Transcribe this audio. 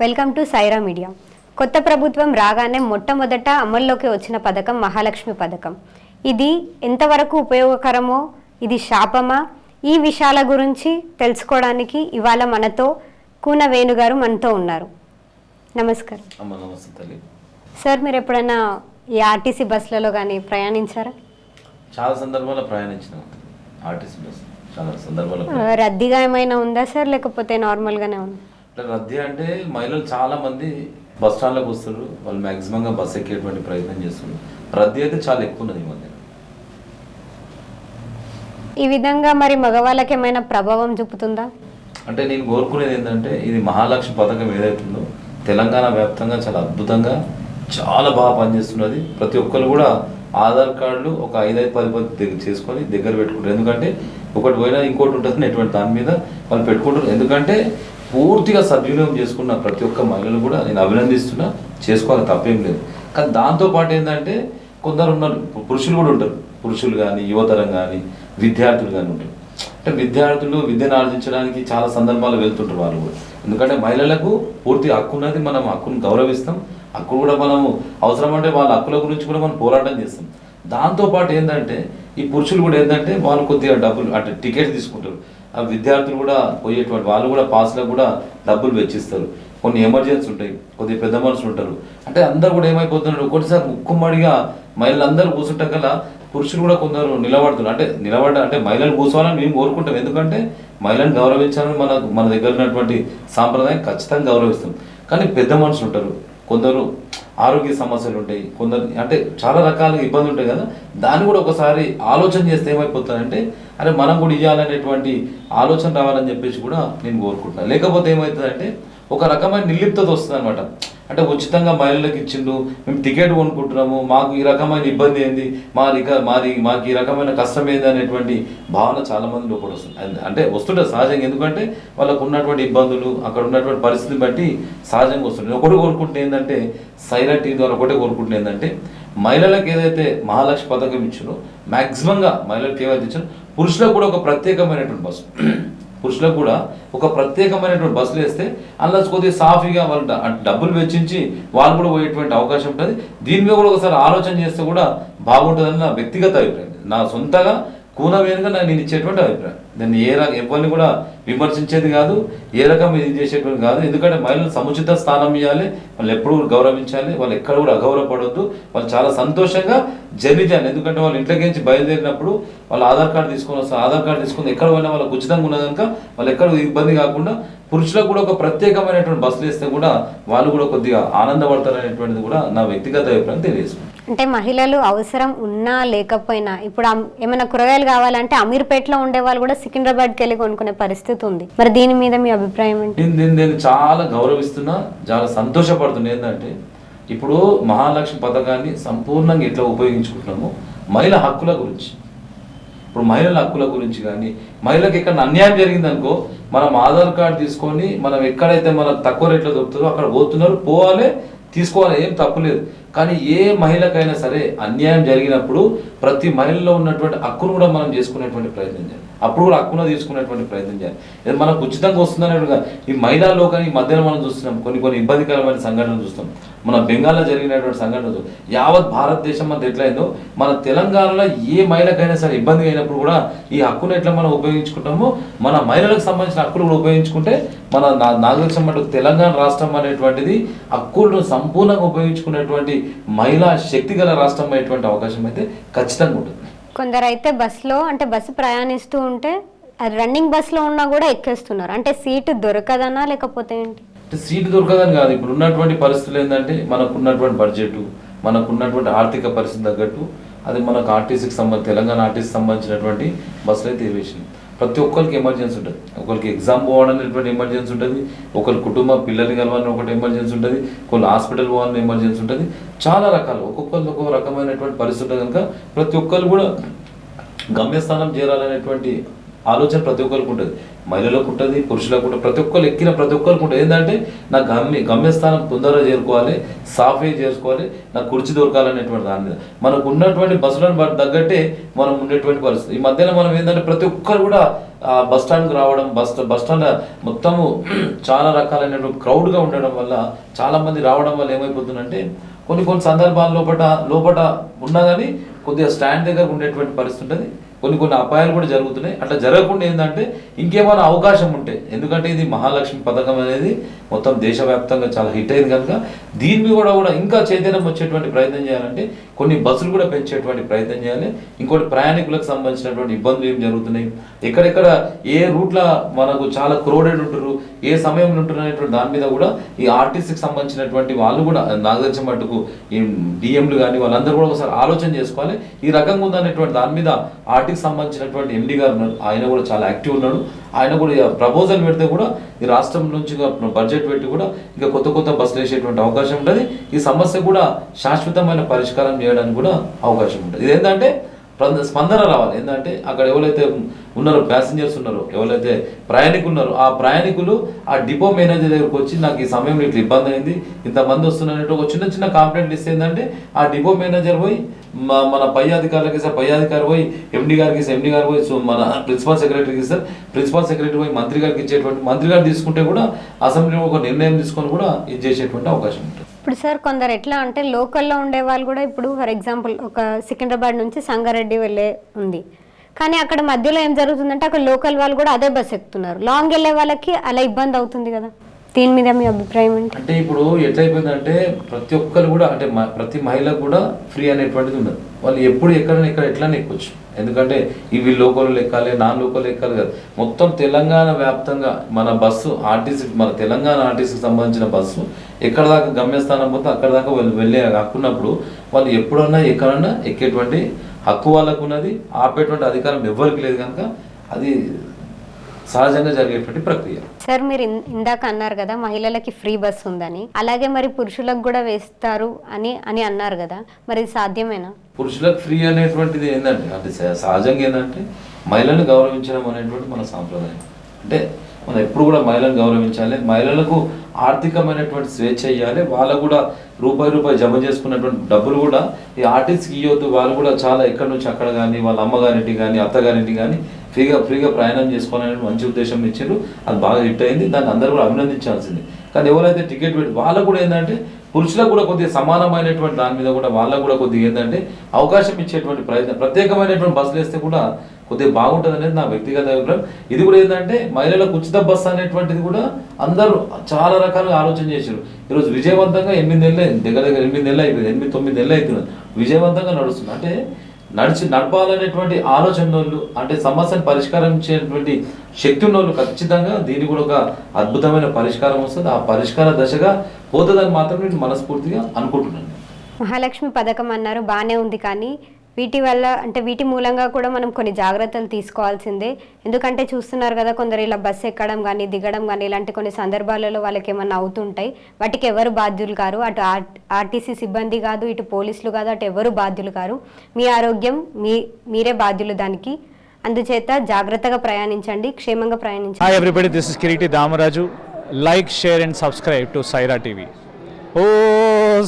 Welcome to Sye Raa media. కొత్త ప్రభుత్వం రాగానే మొట్టమొదట అమల్లోకి వచ్చిన పథకం మహాలక్ష్మి పథకం. ఇది ఎంతవరకు ఉపయోగకరమో ఇది శాపమా? ఈ విషయాల గురించి తెలుసుకోవడానికి ఇవాళ మనతో కూన వేణుగారు మనతో ఉన్నారు. నమస్కారం. సార్ మీరు ఎప్పుడైనా ఈ ఆర్టీసీ బస్సులలో కానీ ప్రయాణించారా? చాలా సందర్భాల్లో ప్రయాణించిన. ఆర్టీసీ బస్ చాలా సందర్భాల్లో ఆ, ప్రయాణించాను. రద్దీగా ఏమైనా ఉందా సార్? లేకపోతే నార్మల్గానే ఉందా? అంటే రద్దీ అంటే మహిళలు చాలా మంది బస్ స్టాండ్లోకి వస్తారు. వాళ్ళు మ్యాక్సిమంగా బస్ ఎక్కేటువంటి ప్రయత్నం చేస్తున్నారు. రద్దీ అయితే చాలా ఎక్కువ ఉన్నది ఈ మధ్య ఈ విధంగా మరి మగవాళ్ళకి ఏమైనా ప్రభావం చూపుతుందా? అంటే నేను కోరుకునేది ఏంటంటే ఇది మహాలక్ష్మి పథకం ఏదైతుందో తెలంగాణ వ్యాప్తంగా చాలా అద్భుతంగా చాలా బాగా పనిచేస్తున్నది. ప్రతి ఒక్కరు కూడా ఆధార్ కార్డులు ఒక ఐదైదు పది పది దగ్గర చేసుకొని దగ్గర పెట్టుకుంటారు. ఎందుకంటే ఒకటి పోయినా ఇంకోటి ఉంటుంది ఎటువంటి దాని మీద వాళ్ళు పెట్టుకుంటారు. ఎందుకంటే పూర్తిగా సద్వినియోగం చేసుకున్న ప్రతి ఒక్క మహిళలు కూడా నేను అభినందిస్తున్నా. చేసుకోవాలి తప్పేం లేదు. కానీ దాంతోపాటు ఏంటంటే కొందరు ఉన్నారు. పురుషులు కూడా ఉంటారు. పురుషులు కానీ యువతరం కానీ విద్యార్థులు కానీ ఉంటారు. అంటే విద్యార్థులు విద్యను ఆర్జించడానికి చాలా సందర్భాలు వెళ్తుంటారు వాళ్ళు కూడా. ఎందుకంటే మహిళలకు పూర్తి హక్కు ఉన్నది మనం హక్కును గౌరవిస్తాం. హక్కు కూడా మనము అవసరం అంటే వాళ్ళ హక్కుల గురించి కూడా మనం పోరాటం చేస్తాం. దాంతోపాటు ఏంటంటే ఈ పురుషులు కూడా ఏంటంటే వాళ్ళు కొద్దిగా డబ్బులు అంటే టికెట్ తీసుకుంటారు. విద్యార్థులు కూడా పోయేటువంటి వాళ్ళు కూడా పాస్లకు కూడా డబ్బులు వెచ్చిస్తారు. కొన్ని ఎమర్జెన్సీ ఉంటాయి కొద్దిగా పెద్ద మనుషులు ఉంటారు. అంటే అందరు కూడా ఏమైపోతున్నారు ఒకటిసారి ముక్కుమ్మడిగా మహిళలందరూ కూర్చుంటాం కల్లా పురుషులు కూడా కొందరు నిలబడుతున్నారు. అంటే నిలబడ అంటే మహిళలు కూర్చోవాలని మేము కోరుకుంటాం. ఎందుకంటే మహిళను గౌరవించాలని మన మన దగ్గర ఉన్నటువంటి సాంప్రదాయం ఖచ్చితంగా గౌరవిస్తాం. కానీ పెద్ద మనుషులు ఉంటారు కొందరు ఆరోగ్య సమస్యలు ఉంటాయి. కొందరు అంటే చాలా రకాల ఇబ్బందులు ఉంటాయి కదా. దాన్ని కూడా ఒకసారి ఆలోచన చేస్తే ఏమైపోతుందంటే అరే మనం కూడా ఇవ్వాలనేటువంటి ఆలోచన రావాలని చెప్పేసి కూడా నేను కోరుకుంటున్నాను లేకపోతే ఏమవుతుందంటే ఒక రకమైన నిర్లిప్తత వస్తుంది అనమాట అంటే ఉచితంగా మహిళలకు ఇచ్చిండు మేము టికెట్ కొనుక్కుంటున్నాము మాకు ఈ రకమైన ఇబ్బంది ఏంది మా రిక మాది మాకు ఈ రకమైన కష్టం ఏంది అనేటువంటి భావన చాలా మంది లోపల వస్తుంది. అంటే వస్తుంటుంది సహజంగా. ఎందుకంటే వాళ్ళకు ఉన్నటువంటి ఇబ్బందులు అక్కడ ఉన్నటువంటి పరిస్థితిని బట్టి సహజంగా వస్తుంది ఒకటి కోరుకుంటే ఏంటంటే సైరా టీ ద్వారా ఒకటే కోరుకుంటే ఏంటంటే మహిళలకు ఏదైతే మహాలక్ష్మి పథకం ఇచ్చారో మ్యాక్సిమంగా మహిళలకు ఏవైతే ఇచ్చారో పురుషులకు కూడా ఒక ప్రత్యేకమైనటువంటి బస్సు. పురుషులకు కూడా ఒక ప్రత్యేకమైనటువంటి బస్సులు వేస్తే అందులో కొద్దిగా సాఫీగా వాళ్ళు డబ్బులు వెచ్చించి వాళ్ళు కూడా పోయేటువంటి అవకాశం ఉంటుంది. దీని మీద కూడా ఒకసారి ఆలోచన చేస్తే కూడా బాగుంటుందని నా వ్యక్తిగత అభిప్రాయం. నా సొంతగా కూనవేనుగా నాకు నేను ఇచ్చేటువంటి అభిప్రాయం. దాన్ని ఏ రకం ఎవరిని కూడా విమర్శించేది కాదు ఏ రకం ఇది చేసేటువంటి కాదు. ఎందుకంటే మహిళలు సముచిత స్థానం ఇవ్వాలి వాళ్ళు ఎప్పుడు కూడా గౌరవించాలి వాళ్ళు ఎక్కడ కూడా అగౌరవపడవద్దు వాళ్ళు చాలా సంతోషంగా జర్నీ చేయాలి ఎందుకంటే వాళ్ళు ఇంట్లోకి నుంచి బయలుదేరినప్పుడు వాళ్ళు ఆధార్ కార్డు తీసుకొని వస్తారు. ఆధార్ కార్డు తీసుకొని ఎక్కడ పోయినా వాళ్ళకు ఉచితంగా ఉన్నది కనుక వాళ్ళు ఎక్కడ ఇబ్బంది కాకుండా పురుషులకు కూడా ఒక ప్రత్యేకమైనటువంటి బస్సులు వేస్తే కూడా వాళ్ళు కూడా కొద్దిగా ఆనందపడతారు అనేటువంటిది కూడా నా వ్యక్తిగత అభిప్రాయం తెలియజేస్తుంది. అంటే మహిళలు అవసరం ఉన్నా లేకపోయినా ఇప్పుడు ఏమైనా కూరగాయలు కావాలంటే అమీర్పేటలో ఉండే వాళ్ళు కూడా సికింద్రాబాద్కి వెళ్ళి కొనుక్కునే పరిస్థితి ఉంది. మరి దీని మీద మీ అభిప్రాయం ఏంటి? నేను దీన్ని నేను చాలా గౌరవిస్తున్నా చాలా సంతోషపడుతున్నా ఏంటంటే ఇప్పుడు మహాలక్ష్మి పథకాన్ని సంపూర్ణంగా ఎట్లా ఉపయోగించుకుంటున్నాము మహిళ హక్కుల గురించి. ఇప్పుడు మహిళల హక్కుల గురించి కానీ మహిళలకు ఎక్కడ అన్యాయం జరిగింది అనుకో మనం ఆధార్ కార్డు తీసుకొని మనం ఎక్కడైతే మనకు తక్కువ రేట్లో దొరుకుతుందో అక్కడ పోతున్నారు పోవాలి తీసుకోవాలి ఏం తప్పులేదు కానీ ఏ మహిళకైనా సరే అన్యాయం జరిగినప్పుడు ప్రతి మహిళలో ఉన్నటువంటి హక్కును కూడా మనం చేసుకునేటువంటి ప్రయత్నం చేయాలి. అప్పుడు కూడా హక్కును తీసుకునేటువంటి ప్రయత్నం చేయాలి. మనకు ఉచితంగా వస్తుందనే ఈ మహిళా లోకం ఈ మధ్యన మనం చూస్తున్నాం. కొన్ని కొన్ని ఇబ్బందికరమైన సంఘటనలు చూస్తాం మన బెంగాల్లో జరిగినటువంటి సంఘటనలు చూస్తాం. యావత్ భారతదేశం అంతా ఎట్లయిందో మన తెలంగాణలో ఏ మహిళకైనా సరే ఇబ్బంది అయినప్పుడు కూడా ఈ హక్కును ఎట్లా మనం ఉపయోగించుకుంటామో మన మహిళలకు సంబంధించిన హక్కులు కూడా ఉపయోగించుకుంటే మన నా- మటుకు తెలంగాణ రాష్ట్రం అనేటువంటిది హక్కులను సంపూర్ణంగా ఉపయోగించుకునేటువంటి మహిళా శక్తి గల రాష్ట్రం అయ్యేటువంటి అవకాశం అయితే ఖచ్చితంగా ఉంటుంది. కొందరు అయితే బస్సులో అంటే బస్సు ప్రయాణిస్తూ ఉంటే అది రన్నింగ్ బస్సులో ఉన్నా కూడా ఎక్కేస్తున్నారు. అంటే సీటు దొరకదనా లేకపోతే ఏంటి? అంటే సీటు దొరకదని కాదు. ఇప్పుడు ఉన్నటువంటి పరిస్థితులు ఏంటంటే మనకున్నటువంటి బడ్జెట్ మనకున్నటువంటి ఆర్థిక పరిస్థితి తగ్గట్టు అది మనకు ఆర్టీసీకి సంబంధించి తెలంగాణ ఆర్టీసీకి సంబంధించినటువంటి బస్సులు అయితే వేసింది ప్రతి ఒక్కరికి ఎమర్జెన్సీ ఉంటుంది. ఒకరికి ఎగ్జామ్ పోవాలనేటువంటి ఎమర్జెన్సీ ఉంటుంది. ఒకరి కుటుంబ పిల్లల్ని కలవాలని ఒకటి ఎమర్జెన్సీ ఉంటుంది. కొన్ని హాస్పిటల్ పోవాలని ఎమర్జెన్సీ ఉంటుంది. చాలా రకాలు. ఒక్కొక్కరికి ఒక్కొక్క రకమైనటువంటి పరిస్థితి ఉంటుంది కనుక ప్రతి ఒక్కరు కూడా గమ్యస్థానం చేరాలనేటువంటి ఆలోచన ప్రతి ఒక్కరికి ఉంటుంది. మహిళలకు ఉంటుంది పురుషులకు ఉంటుంది. ప్రతి ఒక్కరు ఎక్కిన ప్రతి ఒక్కరికి ఉంటుంది. ఏంటంటే నా గమ్య గమ్యస్థానం తొందరగా చేరుకోవాలి సాఫీ చేసుకోవాలి నా కుర్చీ దొరకాలనేటువంటి దాని మీద. మనకు ఉన్నటువంటి బస్సులను తగ్గట్టే మనం ఉండేటువంటి పరిస్థితి. ఈ మధ్యలో మనం ఏంటంటే ప్రతి ఒక్కరు కూడా ఆ బస్ స్టాండ్కి రావడం బస్ బస్ స్టాండ్ మొత్తము చాలా రకాలైనటువంటి క్రౌడ్గా ఉండడం వల్ల చాలా మంది రావడం వల్ల ఏమైపోతుందంటే కొన్ని కొన్ని సందర్భాల లోపల లోపల ఉన్నా కానీ కొద్దిగా స్టాండ్ దగ్గర ఉండేటువంటి పరిస్థితి ఉంటుంది. కొన్ని కొన్ని అపాయాలు కూడా జరుగుతున్నాయి. అట్లా జరగకుండా ఏంటంటే ఇంకేమైనా అవకాశం ఉంటే ఎందుకంటే ఇది మహాలక్ష్మి పథకం అనేది మొత్తం దేశవ్యాప్తంగా చాలా హిట్ అయింది కనుక దీన్ని కూడా కూడా ఇంకా చైతన్యం వచ్చేటువంటి ప్రయత్నం చేయాలంటే కొన్ని బస్సులు కూడా పెంచేటువంటి ప్రయత్నం చేయాలి. ఇంకోటి ప్రయాణికులకు సంబంధించినటువంటి ఇబ్బందులు ఏం జరుగుతున్నాయి? ఎక్కడెక్కడ ఏ రూట్ల మనకు చాలా క్రోడెడ్ ఉంటారు ఏ సమయంలో ఉంటారు అనేటువంటి దాని మీద కూడా ఈ ఆర్టీసీకి సంబంధించినటువంటి వాళ్ళు కూడా నాకు తెలిసిన మటుకు ఈ డిఎంలు కానీ వాళ్ళందరూ కూడా ఒకసారి ఆలోచన చేసుకోవాలి. ఈ రకంగా ఉందనేటువంటి దాని మీద ఆర్టీకి సంబంధించినటువంటి ఎండి గారు ఉన్నారు. ఆయన కూడా చాలా యాక్టివ్ ఉన్నాడు. ఆయన కూడా ప్రపోజల్ పెడితే కూడా ఈ రాష్ట్రం నుంచి బడ్జెట్ పెట్టి కూడా ఇంకా కొత్త కొత్త బస్సులు వేసేటువంటి అవకాశం ఉంటుంది. ఈ సమస్య కూడా శాశ్వతమైన పరిష్కారం చేయడానికి కూడా అవకాశం ఉంటుంది. ఇదేంటంటే ఏంటంటే స్పందన రావాలి. ఏంటంటే అక్కడ ఎవరైతే ఉన్నారో ప్యాసింజర్స్ ఉన్నారో ఎవరైతే ప్రయాణికులు ఉన్నారో ఆ ప్రయాణికులు ఆ డిపో మేనేజర్ దగ్గరకు వచ్చి నాకు ఈ సమయంలో ఇట్లా ఇబ్బంది అయింది ఇంతమంది వస్తున్నారంటే ఒక చిన్న చిన్న కంప్లైంట్ ఇస్తే ఏంటంటే ఆ డిపో మేనేజర్ పోయి మా మన పై అధికారులకి సార్ పై అధికారి పోయి ఎండి గారికి ఎండి గారు పోయి సో మన ప్రిన్సిపల్ సెక్రటరీకి ఇస్తారు ప్రిన్సిపల్ సెక్రటరీ పోయి మంత్రి గారికి ఇచ్చేటువంటి మంత్రి గారు తీసుకుంటే కూడా అసెంబ్లీలో ఒక నిర్ణయం తీసుకొని కూడా ఇది చేసేటువంటి అవకాశం ఉంటుంది. ఇప్పుడు సార్ కొందరు ఎట్లా అంటే లోకల్లో ఉండే వాళ్ళు కూడా ఇప్పుడు ఫర్ ఎగ్జాంపుల్ ఒక సికింద్రాబాద్ నుంచి సంగారెడ్డి వెళ్ళే ఉంది. కానీ అక్కడ మధ్యలో ఏం జరుగుతుందంటే అక్కడ లోకల్ వాళ్ళు కూడా అదే బస్ ఎక్కుతున్నారు. లాంగ్ వెళ్ళే వాళ్ళకి అలా ఇబ్బంది అవుతుంది కదా. దీని మీద మీ అభిప్రాయం ఏంటి? అంటే ఇప్పుడు ఎట్లయిపోయిందంటే ప్రతి ఒక్కరు కూడా అంటే ప్రతి మహిళకు కూడా ఫ్రీ అనేటువంటిది ఉండదు. వాళ్ళు ఎప్పుడు ఎక్కడైనా ఇక్కడ ఎట్లనే ఎక్కొచ్చు. ఎందుకంటే ఇవి లోకల్ ఎక్కాలి నాన్ లోకల్ ఎక్కాలి కదా. మొత్తం తెలంగాణ వ్యాప్తంగా మన బస్సు ఆర్టీసీ మన తెలంగాణ ఆర్టీసీకి సంబంధించిన బస్సు ఎక్కడ దాకా గమ్యస్థానం పోతే అక్కడ దాకా వెళ్ళి వెళ్ళే కాకున్నప్పుడు వాళ్ళు ఎప్పుడన్నా ఎక్కడన్నా ఎక్కేటువంటి హక్కు వాళ్ళకు ఉన్నది ఆపేటువంటి అధికారం ఎవరికి లేదు కనుక అది సహజంగా జరిగేటువంటి ప్రక్రియ. సార్ మీరు ఇందాక అన్నారు కదా మహిళలకి ఫ్రీ బస్ ఉందని. అలాగే మరి పురుషులకు కూడా వేస్తారు అని అని అన్నారు కదా. మరి సాధ్యమేనా? పురుషులకు ఫ్రీ అనేటువంటిది ఏంటంటే అంటే సహ- సహజంగా ఏంటంటే మహిళలను గౌరవించడం అనేటువంటి మన సాంప్రదాయం. అంటే మనం ఎప్పుడు కూడా మహిళలను గౌరవించాలి. మహిళలకు ఆర్థికమైనటువంటి స్వేచ్ఛ ఇవ్వాలి వాళ్ళకు కూడా రూపాయి రూపాయి జమ చేసుకున్నటువంటి డబ్బులు కూడా ఈ ఆర్టిస్ట్కి ఇవ్వద్దు వాళ్ళు కూడా చాలా ఎక్కడి నుంచి అక్కడ కానీ వాళ్ళ అమ్మగారింటి కానీ అత్తగారింటి కానీ ఫ్రీగా ఫ్రీగా ప్రయాణం చేసుకోవాలనే మంచి ఉద్దేశం ఇచ్చారు అది బాగా హిట్ అయింది. దాన్ని అందరూ కూడా అభినందించాల్సింది. కానీ ఎవరైతే టికెట్ పెట్టి వాళ్ళకు కూడా ఏంటంటే పురుషులకు కూడా కొద్దిగా సమానమైనటువంటి దాని మీద కూడా వాళ్ళకు కూడా కొద్దిగా ఏంటంటే అవకాశం ఇచ్చేటువంటి ప్రయత్నం ప్రత్యేకమైనటువంటి బస్సులు వేస్తే కూడా కొద్దిగా బాగుంటుంది అనేది నా వ్యక్తిగత అభిప్రాయం. ఇది కూడా ఏంటంటే మహిళలకు ఉచిత బస్సు అనేటువంటిది కూడా అందరూ చాలా రకాలుగా ఆలోచన చేశారు. ఈరోజు విజయవంతంగా ఎనిమిది నెలలు అయింది. దగ్గర దగ్గర ఎనిమిది నెలలు అయిపోయింది ఎనిమిది తొమ్మిది నెలలు అవుతున్నది విజయవంతంగా నడుస్తుంది. అంటే నడిచి నడపాలనేటువంటి ఆలోచన వాళ్ళు అంటే సమస్యను పరిష్కరించేటువంటి శక్తి ఉన్నోళ్ళు ఖచ్చితంగా దీనికి కూడా ఒక అద్భుతమైన పరిష్కారం వస్తుంది. ఆ పరిష్కార దశగా పోతుందని మాత్రం నేను మనస్ఫూర్తిగా అనుకుంటున్నాను. మహాలక్ష్మి పథకం అన్నారు బాగానే ఉంది కానీ వీటి వల్ల అంటే వీటి మూలంగా కూడా మనం కొన్ని జాగ్రత్తలు తీసుకోవాల్సిందే. ఎందుకంటే చూస్తున్నారు కదా కొందరు ఇలా బస్సు ఎక్కడం కానీ దిగడం కానీ ఇలాంటి కొన్ని సందర్భాలలో వాళ్ళకి ఏమన్నా అవుతుంటాయి. వాటికి ఎవరు బాధ్యులు కారు అటు ఆర్ ఆర్టీసీ సిబ్బంది కాదు ఇటు పోలీసులు కాదు అటు ఎవరు బాధ్యులు కారు మీ ఆరోగ్యం మీ మీరే బాధ్యులు దానికి. అందుచేత జాగ్రత్తగా ప్రయాణించండి క్షేమంగా ప్రయాణించండి. Hi everybody, this is Kiriti Damaraju. Like, share and subscribe to Saira TV. Oh,